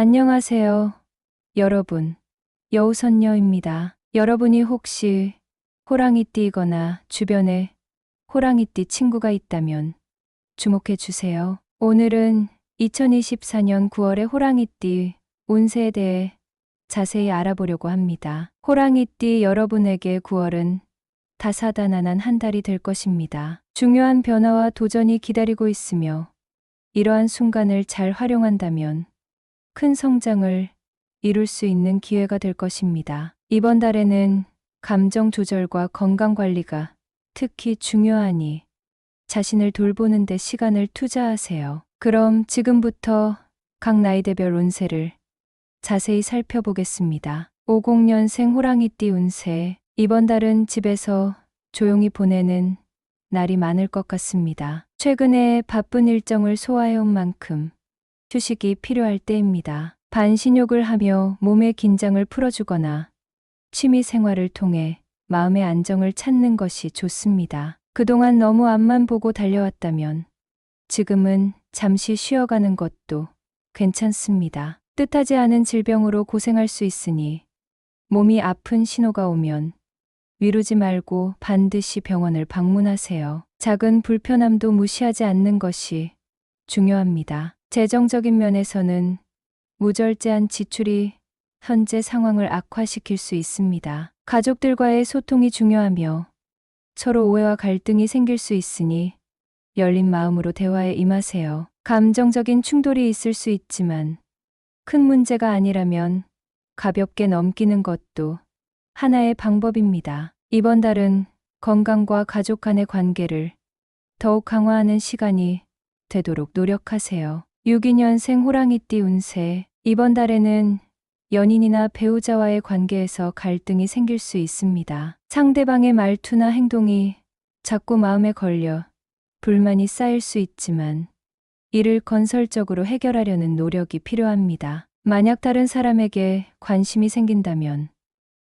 안녕하세요. 여러분. 여우선녀입니다. 여러분이 혹시 호랑이띠이거나 주변에 호랑이띠 친구가 있다면 주목해 주세요. 오늘은 2024년 9월의 호랑이띠 운세에 대해 자세히 알아보려고 합니다. 호랑이띠 여러분에게 9월은 다사다난한 한 달이 될 것입니다. 중요한 변화와 도전이 기다리고 있으며 이러한 순간을 잘 활용한다면 큰 성장을 이룰 수 있는 기회가 될 것입니다. 이번 달에는 감정 조절과 건강 관리가 특히 중요하니 자신을 돌보는 데 시간을 투자하세요. 그럼 지금부터 각 나이대별 운세를 자세히 살펴보겠습니다. 50년생 호랑이띠 운세. 이번 달은 집에서 조용히 보내는 날이 많을 것 같습니다. 최근에 바쁜 일정을 소화해온 만큼 휴식이 필요할 때입니다. 반신욕을 하며 몸의 긴장을 풀어주거나 취미 생활을 통해 마음의 안정을 찾는 것이 좋습니다. 그동안 너무 앞만 보고 달려왔다면 지금은 잠시 쉬어가는 것도 괜찮습니다. 뜻하지 않은 질병으로 고생할 수 있으니 몸이 아픈 신호가 오면 미루지 말고 반드시 병원을 방문하세요. 작은 불편함도 무시하지 않는 것이 중요합니다. 재정적인 면에서는 무절제한 지출이 현재 상황을 악화시킬 수 있습니다. 가족들과의 소통이 중요하며 서로 오해와 갈등이 생길 수 있으니 열린 마음으로 대화에 임하세요. 감정적인 충돌이 있을 수 있지만 큰 문제가 아니라면 가볍게 넘기는 것도 하나의 방법입니다. 이번 달은 건강과 가족 간의 관계를 더욱 강화하는 시간이 되도록 노력하세요. 62년생 호랑이띠 운세. 이번 달에는 연인이나 배우자와의 관계에서 갈등이 생길 수 있습니다. 상대방의 말투나 행동이 자꾸 마음에 걸려 불만이 쌓일 수 있지만 이를 건설적으로 해결하려는 노력이 필요합니다. 만약 다른 사람에게 관심이 생긴다면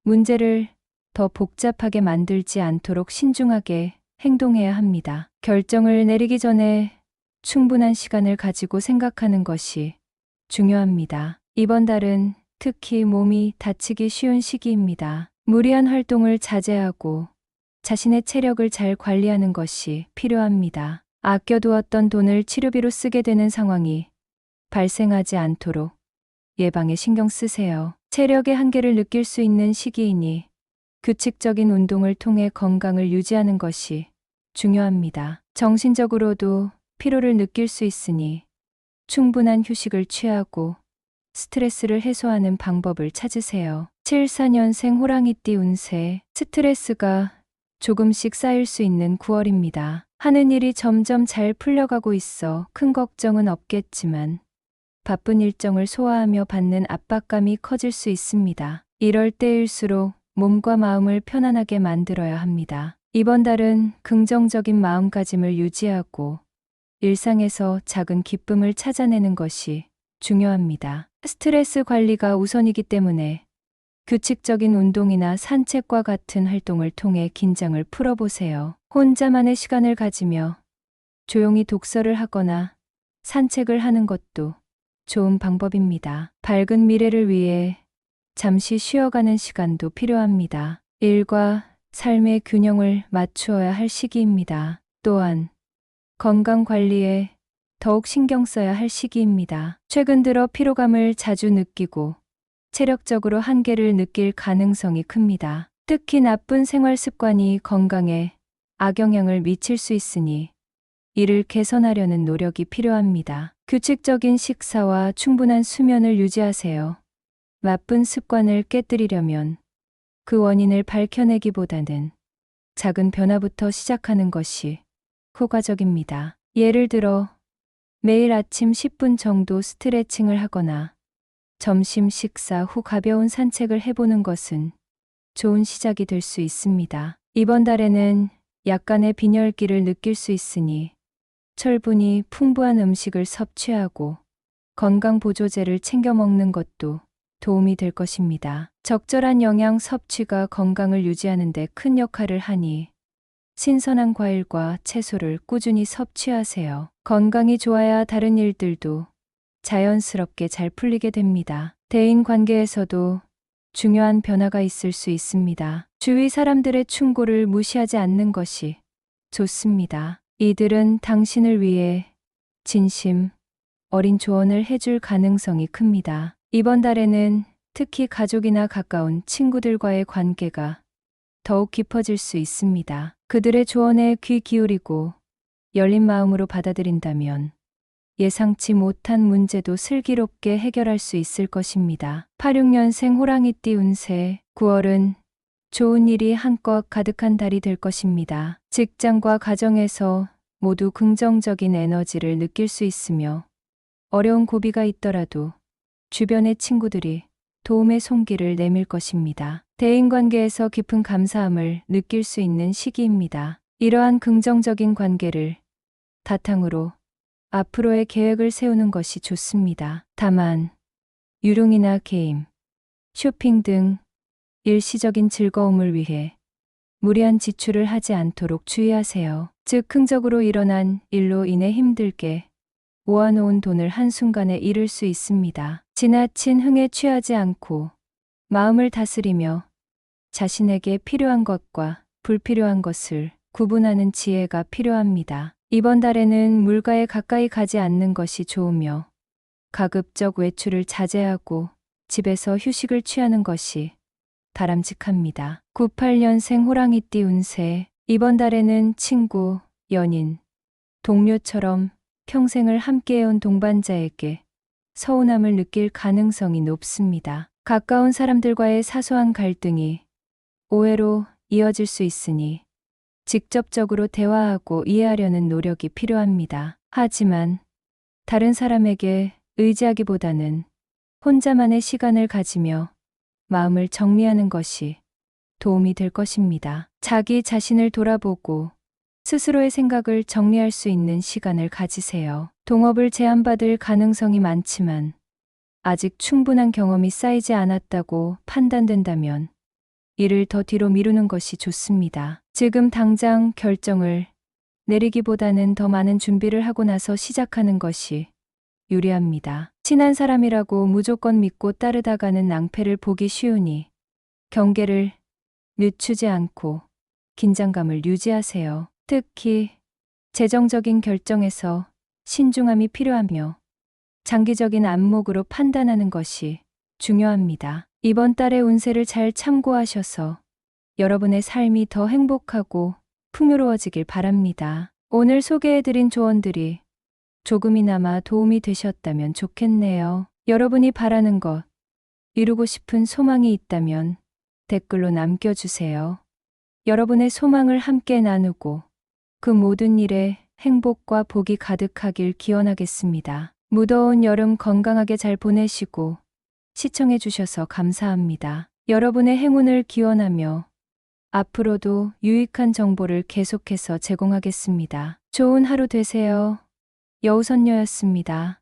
문제를 더 복잡하게 만들지 않도록 신중하게 행동해야 합니다. 결정을 내리기 전에 충분한 시간을 가지고 생각하는 것이 중요합니다. 이번 달은 특히 몸이 다치기 쉬운 시기입니다. 무리한 활동을 자제하고 자신의 체력을 잘 관리하는 것이 필요합니다. 아껴두었던 돈을 치료비로 쓰게 되는 상황이 발생하지 않도록 예방에 신경 쓰세요. 체력의 한계를 느낄 수 있는 시기이니 규칙적인 운동을 통해 건강을 유지하는 것이 중요합니다. 정신적으로도 피로를 느낄 수 있으니 충분한 휴식을 취하고 스트레스를 해소하는 방법을 찾으세요. 74년생 호랑이띠 운세 스트레스가 조금씩 쌓일 수 있는 9월입니다. 하는 일이 점점 잘 풀려가고 있어 큰 걱정은 없겠지만 바쁜 일정을 소화하며 받는 압박감이 커질 수 있습니다. 이럴 때일수록 몸과 마음을 편안하게 만들어야 합니다. 이번 달은 긍정적인 마음가짐을 유지하고 일상에서 작은 기쁨을 찾아내는 것이 중요합니다. 스트레스 관리가 우선이기 때문에 규칙적인 운동이나 산책과 같은 활동을 통해 긴장을 풀어보세요. 혼자만의 시간을 가지며 조용히 독서를 하거나 산책을 하는 것도 좋은 방법입니다. 밝은 미래를 위해 잠시 쉬어가는 시간도 필요합니다. 일과 삶의 균형을 맞추어야 할 시기입니다. 또한 건강 관리에 더욱 신경 써야 할 시기입니다. 최근 들어 피로감을 자주 느끼고 체력적으로 한계를 느낄 가능성이 큽니다. 특히 나쁜 생활 습관이 건강에 악영향을 미칠 수 있으니 이를 개선하려는 노력이 필요합니다. 규칙적인 식사와 충분한 수면을 유지하세요. 나쁜 습관을 깨뜨리려면 그 원인을 밝혀내기보다는 작은 변화부터 시작하는 것이 효과적입니다. 예를 들어 매일 아침 10분 정도 스트레칭을 하거나 점심 식사 후 가벼운 산책을 해보는 것은 좋은 시작이 될 수 있습니다. 이번 달에는 약간의 빈혈기를 느낄 수 있으니 철분이 풍부한 음식을 섭취하고 건강 보조제를 챙겨 먹는 것도 도움이 될 것입니다. 적절한 영양 섭취가 건강을 유지하는 데 큰 역할을 하니 신선한 과일과 채소를 꾸준히 섭취하세요. 건강이 좋아야 다른 일들도 자연스럽게 잘 풀리게 됩니다. 대인 관계에서도 중요한 변화가 있을 수 있습니다. 주위 사람들의 충고를 무시하지 않는 것이 좋습니다. 이들은 당신을 위해 진심, 어린 조언을 해줄 가능성이 큽니다. 이번 달에는 특히 가족이나 가까운 친구들과의 관계가 더욱 깊어질 수 있습니다. 그들의 조언에 귀 기울이고 열린 마음으로 받아들인다면 예상치 못한 문제도 슬기롭게 해결할 수 있을 것입니다. 86년생 호랑이띠 운세 9월은 좋은 일이 한껏 가득한 달이 될 것입니다. 직장과 가정에서 모두 긍정적인 에너지를 느낄 수 있으며 어려운 고비가 있더라도 주변의 친구들이 도움의 손길을 내밀 것입니다. 대인 관계에서 깊은 감사함을 느낄 수 있는 시기입니다. 이러한 긍정적인 관계를 바탕으로 앞으로의 계획을 세우는 것이 좋습니다. 다만, 유흥이나 게임, 쇼핑 등 일시적인 즐거움을 위해 무리한 지출을 하지 않도록 주의하세요. 즉흥적으로 일어난 일로 인해 힘들게 모아놓은 돈을 한순간에 잃을 수 있습니다. 지나친 흥에 취하지 않고 마음을 다스리며 자신에게 필요한 것과 불필요한 것을 구분하는 지혜가 필요합니다. 이번 달에는 물가에 가까이 가지 않는 것이 좋으며 가급적 외출을 자제하고 집에서 휴식을 취하는 것이 바람직합니다. 98년생 호랑이띠 운세 이번 달에는 친구, 연인, 동료처럼 평생을 함께해온 동반자에게 서운함을 느낄 가능성이 높습니다. 가까운 사람들과의 사소한 갈등이 오해로 이어질 수 있으니 직접적으로 대화하고 이해하려는 노력이 필요합니다. 하지만 다른 사람에게 의지하기보다는 혼자만의 시간을 가지며 마음을 정리하는 것이 도움이 될 것입니다. 자기 자신을 돌아보고 스스로의 생각을 정리할 수 있는 시간을 가지세요. 동업을 제안받을 가능성이 많지만 아직 충분한 경험이 쌓이지 않았다고 판단된다면 이를 더 뒤로 미루는 것이 좋습니다. 지금 당장 결정을 내리기보다는 더 많은 준비를 하고 나서 시작하는 것이 유리합니다. 친한 사람이라고 무조건 믿고 따르다가는 낭패를 보기 쉬우니 경계를 늦추지 않고 긴장감을 유지하세요. 특히 재정적인 결정에서 신중함이 필요하며 장기적인 안목으로 판단하는 것이 중요합니다. 이번 달의 운세를 잘 참고하셔서 여러분의 삶이 더 행복하고 풍요로워지길 바랍니다. 오늘 소개해드린 조언들이 조금이나마 도움이 되셨다면 좋겠네요. 여러분이 바라는 것, 이루고 싶은 소망이 있다면 댓글로 남겨주세요. 여러분의 소망을 함께 나누고 그 모든 일에 행복과 복이 가득하길 기원하겠습니다. 무더운 여름 건강하게 잘 보내시고 시청해 주셔서 감사합니다. 여러분의 행운을 기원하며 앞으로도 유익한 정보를 계속해서 제공하겠습니다. 좋은 하루 되세요. 여우선녀였습니다.